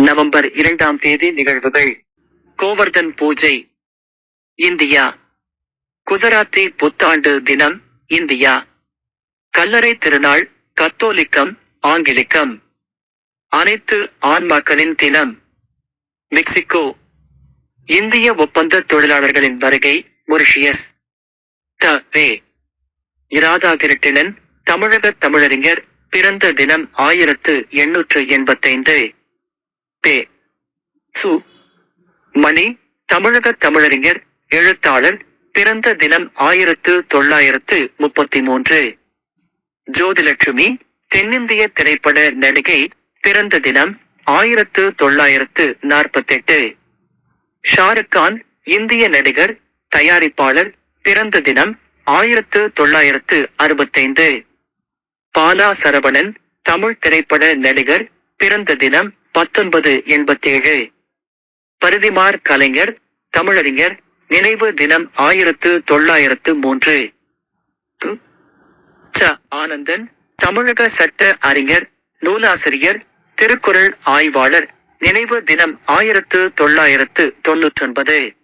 November இரண்டாம் தேதி நிகழ்வுகள். கோவர்தன் பூஜை இந்தியா. குஜராத்தி புத்தாண்டு தினம் இந்தியா. கல்லறை திருநாள் கத்தோலிக்கம் ஆங்கிலிக்கம். அனைத்து ஆன்மாக்களின் தினம். மெக்சிகோ. இந்திய ஒப்பந்த தொழிலாளர்களின் வருகை மொரிஷியஸ். த வே. இராதாகிருட்டிணன் தமிழக தமிழறிஞர் பிறந்த தினம் ஆயிரத்து எண்ணூற்று எண்பத்தைந்து. பே. சு. மணி தமிழக தமிழறிஞர் எழுத்தாளர் பிறந்த தினம் ஆயிரத்து தொள்ளாயிரத்து முப்பத்தி மூன்று ஜோதிலட்சுமி தென்னிந்திய திரைப்பட நடிகை பிறந்த தினம் ஆயிரத்து தொள்ளாயிரத்து நாற்பத்தெட்டு. ஷாருக் கான் இந்திய நடிகர் தயாரிப்பாளர் பிறந்த தினம் ஆயிரத்து தொள்ளாயிரத்து அறுபத்தைந்து. பாலா சரவணன் தமிழ் திரைப்பட நடிகர் பிறந்த தினம் பத்தொன்பது எண்பத்தேழு. பரிதிமார் கலைஞர் தமிழறிஞர் நினைவு தினம் ஆயிரத்து தொள்ளாயிரத்து மூன்று. து. ச. ஆனந்தன் தமிழக சட்ட அறிஞர் நூலாசிரியர் திருக்குறள் ஆய்வாளர் நினைவு தினம் ஆயிரத்து தொள்ளாயிரத்து தொன்னூற்றொன்பது.